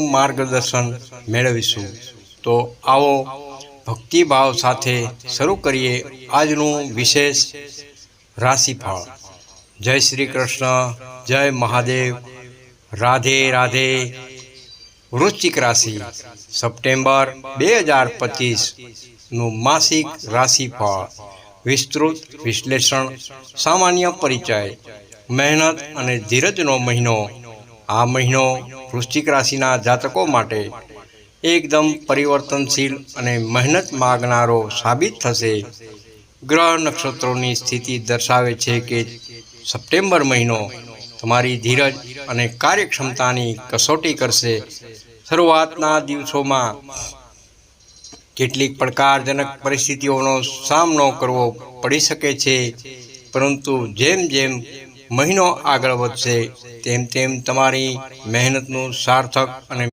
માર્ગદર્શન મેળવીશું. તો આવો ભક્તિભાવ સાથે શરૂ કરીએ આજનું વિશેષ રાશિફળ. જય શ્રી કૃષ્ણ, જય મહાદેવ. રાધે રાધે. વૃશ્ચિક રાશિ, સપ્ટેમ્બર બે હજાર પચીસનું માસિક રાશિફળ. વિસ્તૃત વિશ્લેષણ, સામાન્ય પરિચય, મહેનત અને ધીરજનો મહિનો. આ મહિનો વૃશ્ચિક રાશિના જાતકો માટે એકદમ પરિવર્તનશીલ અને મહેનત માગનારો સાબિત થશે. ગ્રહ નક્ષત્રોની સ્થિતિ દર્શાવે છે કે સપ્ટેમ્બર મહિનો તમારી ધીરજ અને કાર્યક્ષમતાની કસોટી કરશે. શરૂઆતના દિવસોમાં કેટલીક પડકારજનક પરિસ્થિતિઓનો સામનો કરવો પડી શકે છે. પરંતુ જેમ જેમ મહિનો આગળ વધશે. તેમ તેમ તમારી મહેનતનું સાર્થક અને